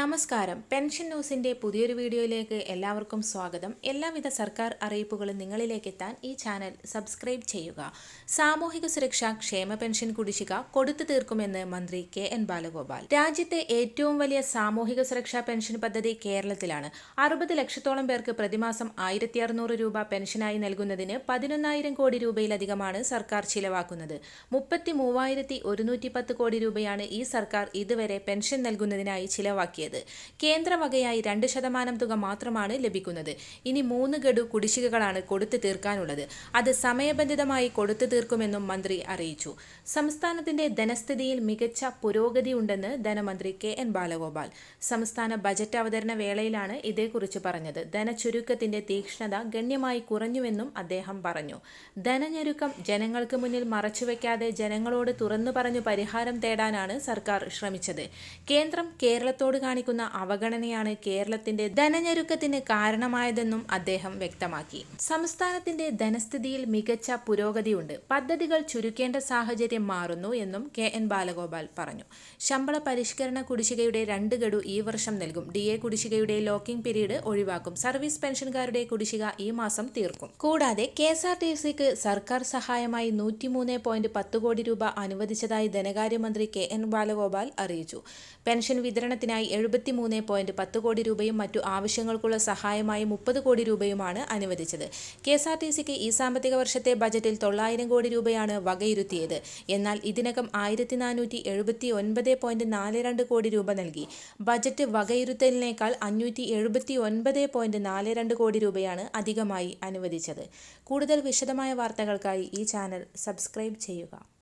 നമസ്കാരം. പെൻഷൻ ന്യൂസിന്റെ പുതിയൊരു വീഡിയോയിലേക്ക് എല്ലാവർക്കും സ്വാഗതം. എല്ലാവിധ സർക്കാർ അറിയിപ്പുകളും നിങ്ങളിലേക്ക് എത്താൻ ഈ ചാനൽ സബ്സ്ക്രൈബ് ചെയ്യുക. സാമൂഹിക സുരക്ഷാ ക്ഷേമ പെൻഷൻ കുടിശ്ശിക കൊടുത്തു തീർക്കുമെന്ന് മന്ത്രി കെ എൻ ബാലഗോപാൽ. രാജ്യത്തെ ഏറ്റവും വലിയ സാമൂഹിക സുരക്ഷാ പെൻഷൻ പദ്ധതി കേരളത്തിലാണ്. അറുപത് ലക്ഷത്തോളം പേർക്ക് പ്രതിമാസം ആയിരത്തി അറുന്നൂറ് രൂപ പെൻഷനായി നൽകുന്നതിന് പതിനൊന്നായിരം കോടി രൂപയിലധികമാണ് സർക്കാർ ചിലവാക്കുന്നത്. മുപ്പത്തി മൂവായിരത്തി ഒരുന്നൂറ്റി പത്ത് കോടി രൂപയാണ് ഈ സർക്കാർ ഇതുവരെ പെൻഷൻ നൽകുന്നതിനായി ചിലവാക്കിയത്. നൽകിയത്. കേന്ദ്ര വകയായി രണ്ട് ശതമാനം തുക മാത്രമാണ് ലഭിക്കുന്നത്. ഇനി മൂന്ന് ഗഡു കുടിശ്ശികകളാണ് കൊടുത്തു തീർക്കാനുള്ളത്. അത് സമയബന്ധിതമായി കൊടുത്തു തീർക്കുമെന്നും മന്ത്രി അറിയിച്ചു. സംസ്ഥാനത്തിന്റെ ധനസ്ഥിതിയിൽ മികച്ച പുരോഗതി ഉണ്ടെന്ന് ധനമന്ത്രി കെ എൻ ബാലഗോപാൽ. സംസ്ഥാന ബജറ്റ് അവതരണ വേളയിലാണ് ഇതേക്കുറിച്ച് പറഞ്ഞത്. ധനചുരുക്കത്തിന്റെ തീക്ഷ്ണത ഗണ്യമായി കുറഞ്ഞുവെന്നും അദ്ദേഹം പറഞ്ഞു. ധനഞ്ഞെരുക്കം ജനങ്ങൾക്ക് മുന്നിൽ മറച്ചുവെക്കാതെ ജനങ്ങളോട് തുറന്നു പറഞ്ഞു പരിഹാരം തേടാനാണ് സർക്കാർ ശ്രമിച്ചത്. കേന്ദ്രം കേരളത്തോട് കാണിക്കുന്ന അവഗണനയാണ് കേരളത്തിന്റെ ധനഞ്ഞെരുക്കത്തിന് കാരണമായതെന്നും അദ്ദേഹം വ്യക്തമാക്കി. സംസ്ഥാനത്തിന്റെ ധനസ്ഥിതിയിൽ മികച്ച പുരോഗതിയുണ്ട്. പദ്ധതികൾ ചുരുക്കേണ്ട സാഹചര്യം മാറുന്നു എന്നും കെ എൻ ബാലഗോപാൽ പറഞ്ഞു. ശമ്പള പരിഷ്കരണ കുടിശ്ശികയുടെ രണ്ട് ഗഡു ഈ വർഷം നൽകും. ഡി എ കുടിശ്ശികയുടെ ലോക്കിംഗ് പീരീഡ് ഒഴിവാക്കും. സർവീസ് പെൻഷൻകാരുടെ കുടിശ്ശിക ഈ മാസം തീർക്കും. കൂടാതെ കെ എസ് ആർ ടി സിക്ക് സർക്കാർ സഹായമായി നൂറ്റിമൂന്ന് പോയിന്റ് പത്ത് കോടി രൂപ അനുവദിച്ചതായി ധനകാര്യമന്ത്രി കെ എൻ ബാലഗോപാൽ അറിയിച്ചു. പെൻഷൻ വിതരണത്തിനായി എഴുപത്തിമൂന്ന് പോയിന്റ് പത്ത് കോടി രൂപയും മറ്റു ആവശ്യങ്ങൾക്കുള്ള സഹായമായി മുപ്പത് കോടി രൂപയുമാണ് അനുവദിച്ചത്. കെ എസ് ആർ ടി സിക്ക് ഈ സാമ്പത്തിക വർഷത്തെ ബജറ്റിൽ തൊള്ളായിരം കോടി രൂപയാണ് വകയിരുത്തിയത്. എന്നാൽ ഇതിനകം ആയിരത്തി നാനൂറ്റി എഴുപത്തി ഒൻപത് പോയിന്റ് നാല് രണ്ട് കോടി രൂപ നൽകി. ബജറ്റ് വകയിരുത്തലിനേക്കാൾ അഞ്ഞൂറ്റി എഴുപത്തി ഒൻപത് പോയിന്റ് നാല് രണ്ട് കോടി രൂപയാണ് അധികമായി അനുവദിച്ചത്. കൂടുതൽ വിശദമായ വാർത്തകൾക്കായി ഈ ചാനൽ സബ്സ്ക്രൈബ് ചെയ്യുക.